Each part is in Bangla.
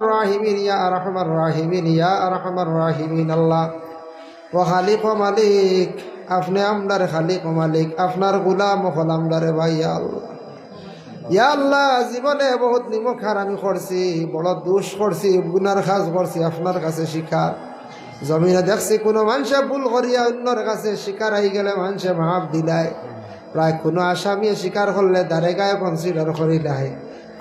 রাহিমিন ইয়া আরহামার রাহিমিন, ইয়া আরহামার রাহিমিন, আল্লাহ। ও খালিক মালিক, আপনি আমদার খালিক মালিক, আপনার গুলাম হল আমদারে ভাই আল্লাহ। ইয়া আল্লাহ, জীবনে বহুত নিমখ আমি করছি, বড় দোষ করছি, গুনার কাজ করছি, আপনার কাছে শিকার। জমিনে দেখছি কোনো মানুষে ভুল করিয়া অন্যর কাছে শিকার আই গেলে মানুষে মাপ দিলায়। প্রায় কোনো আসামি স্বীকার করলে দারে গায়ে কনসিডার করিলাই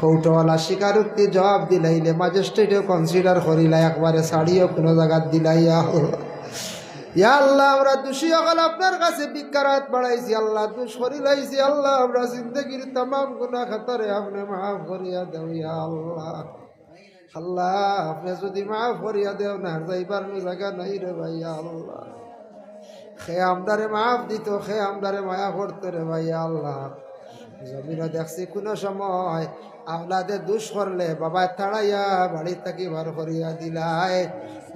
কৌটওয়ালা স্বীকারোক্তি জবাব দিলাইলে ম্যাজিস্ট্রেটেও কনসিডার করিলাই একবারে ছাড়িও কোনো জায়গাত দিলাই ইয়া আল্লাহ, আমরা দোষী অকল আপনার কাছে বিকারাত বাড়াইছি আল্লাহ দুষ করি লাইছি আল্লাহ আমরা জিন্দগির তাম গুণা খাতারে আপনি মাফ করিয়া দেও, ইয়া আল্লাহ। আল্লাহ, আপনি যদি মাফ করিয়া দেও না যাইবার জায়গা নাই রে ভাইয়া আল্লাহ। খে আমদারে মাফ দিত খে আমদারে মায়া করতো রে ভাইয়া আল্লাহ। জমিনে দেখছি কোনো সময় আহ্লাদে দুষ করলে বাবা তাড়াইয়া বাড়ি থাকি বার করিয়া দিলাই।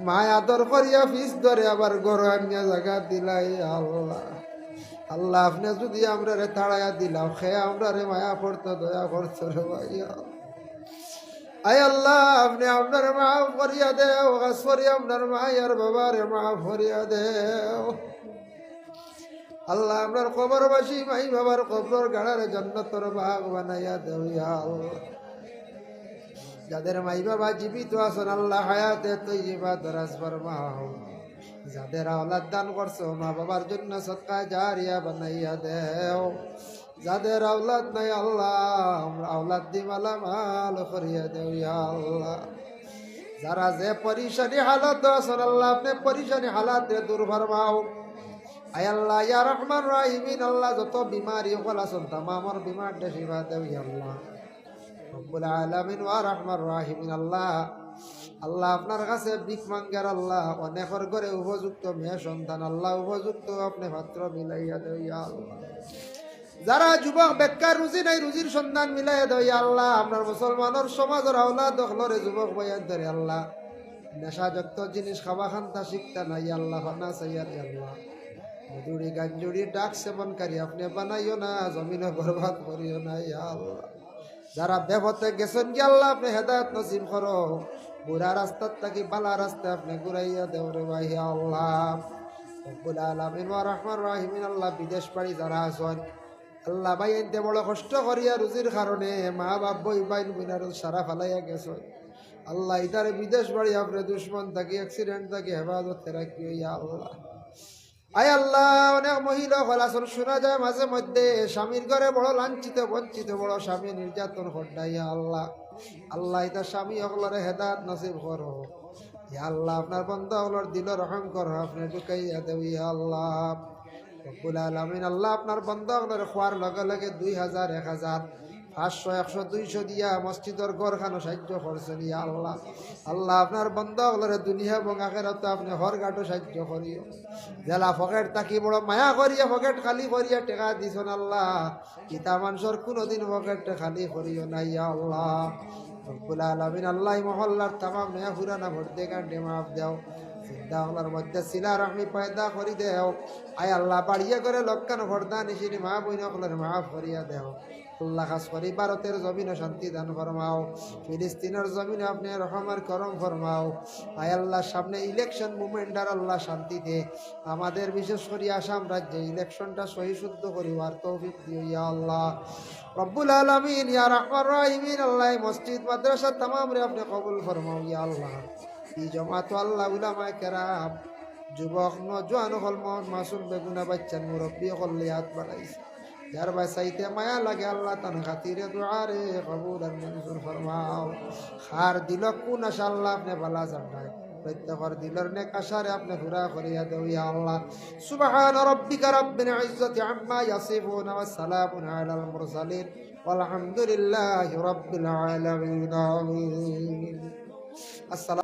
মায় আদর করিয়া ফিস ধরে আবার গরু আনিয়া জায়গা দিলাই, আল্লাহ। আল্লাহ, আপনি যদি আমরা রে তাড়াইয়া দিলাম খে আমরা রে মায়া পড়তো, দয়া করতো রে ভাইয়া। আয় আল্লাহ, আপনি আপনার মা করিয়া দেও আপনার মায়ের বাবার মা করিয়া দেও। আল্লাহ আপনার কবরবাসী, মাই বাবার কবর, গাড়ার জন্নতর বাঘ বানাইয়া আল্লাহ যাদের মাই বাবা জীবিত আছেন, আল্লাহ হায়াতে তৈবা দরাজ ফরমাও। যাদের আওলাদ দান করছ, মা বাবার জন্য সৎকা জারিয়া বানাইয়া দেও। যাদের আওলাদ নাই, আল্লাহ, আমরা আওলাদ দি মালা মাল করিয়া দেও ইয়া আল্লাহ যারা যে পরিশানি হালত আছেন, আল্লাহ আপনি পরিশানি হালাতে দূর ফরমাও। আয় আল্লাহ ইয়া রহমান রাহিমিন, আল্লাহ যত বিমারি সকল আছেন, তামামর বিমার শিবা দেও আল্লাহ। রব্বুল আলামিন, ওয়া রহমান রাহিমিন, আল্লাহ আল্লাহ আপনার কাছে বিক মাঙ্গার আল্লাহ, অনেকর করে উপযুক্ত মেয়ে সন্তান, আল্লাহ উপযুক্ত আপনি পাত্র মিলাইয়া দেও আল্লাহ। যারা যুবক, বেকার, রুজি নাই, রুজির সন্ধান মিলাইয়া দেও আল্লাহ আপনার মুসলমানের সমাজের আওলাদ দখলরে যুবক বয়ান ধরে আল্লাহ। নেশাযুক্ত জিনিস খাওয়া খান্তা শিখতা নাই আল্লাহ ফানা সাইয়ার আল্লাহ। মধুরি গাঞ্জুরি ডাক সেবনকারী আপনি বানাইও না জমিনে বরবাদ করিও না আল্লাহ। যারা বেবতে গেছেন কি আল্লাহ, আপনি হেদায়ত নসিব করো। বুড়া রাস্তার থাকি বালা রাস্তা আপনি ঘুরাইয়া দেও রে ভাই আল্লাহ। রব্বুল আলামিন ওয়া রহমান রাহিমিন, আল্লাহ বিদেশ বাড়ি যারা আছেন, আল্লাহ ভাই, এনতে বড় কষ্ট করিয়া রুজির কারণে মা বাপ বই বাইন বিনার সারা ফালাইয়া গেছেন। আল্লাহ ইতারে বিদেশ বাড়ি, আপনি দুশ্মন থাকি অ্যাক্সিডেন্ট থাকি, হেফাজতে ইয়া আল্লাহ। আয় আল্লাহ, অনেক মহিলা ফলাচল শোনা যায় মাঝে মধ্যে, স্বামীর ঘরে বড় লাঞ্ছিত, বঞ্চিত, বড় স্বামী নির্যাতন ঘটাইয়া আল্লাহ। আল্লাহ, এটা স্বামী সকলরে হেদাত নসিব করো। আল্লাহ, আপনার বন্ধ হলর দিল রহম করো আপনি ঢুকাইয়া দেব ইয়া আল্লাহ। আল্লাহ আপনার বন্ধ হলরে খোয়ার লগে লগে দুই হাজার, এক হাজার। পাঁচশো, একশো, দুইশো দিয়া মসজিদর গড়খানো সাহায্য করছেন, ইয়া আল্লাহ। আল্লাহ আপনার বন্ধ হলরে দুনিয়া এবং আখেরাত আপনি হর গাটো সাহায্য করিও। জেলা ফকেট তাকি বড় মায়া করিয়া, ফকেট খালি করিয়া টেকা দিছন আল্লাহ। কিতা মানুষের কোনোদিন ফকেট খালি করিও না, ইয়া আল্লাহ। রব্বুল আলামিন আল্লাহ মহল্লার তামাম নয়া ফুরানা ভর্তে কান্ডে মাফ দাও। হলার মধ্যে সিলা রহমি পয়দা করি দেও। আয় আল্লাহ, বাড়িয়ে করে লক্ষণ ভর্দা নিশিনি মা বইন মাফ করিয়া দেও। আল্লাহ খাস করি, ভারতের জমিনে শান্তি দান ফরমাও, ফিলিস্তিনের জমিনে আপনি রহমার করম ফরমাও। আয় আল্লাহ সামনে ইলেকশন মুভমেন্টার আল্লাহ শান্তি দে আমাদের বিশেষ করে আসাম রাজ্যে ইলেকশনটা সহি শুদ্ধ করিবার তৌফিক দিও ইয়া আল্লাহ। রব্বুল আলমিন, ইয়া রহমান রাহিমিন, আল্লাহ মসজিদ, মাদ্রাসা তামাম রে আপনি কবুল ফরমাও ইয়া আল্লাহ। ই জমাত আল্লাহ উলামায় কেরাম, যুবক, নজওয়ান হল মাসুম, বেগুনা বাচ্চান মুরব্বী হল লিয়াত বানাইছে। যার বাসাইতে মায়া লাগে আল্লাহ তান খাতিরে দুআরে কবুল আর মঞ্জুর ফরমাও খার দিল কোন আশা আল্লাহ আপনি বালা জানায় প্রত্যেকর দিলর নে কাশারে আপনি ঘুরা করিয়া দেও ইয়া আল্লাহ সুবহান রাব্বিকা রাব্বিল ইজ্জাতি আম্মা ইয়াসিফুন ওয়া সালামুন আলাল মুরসালিন والحمد لله رب العالمين آمين السلام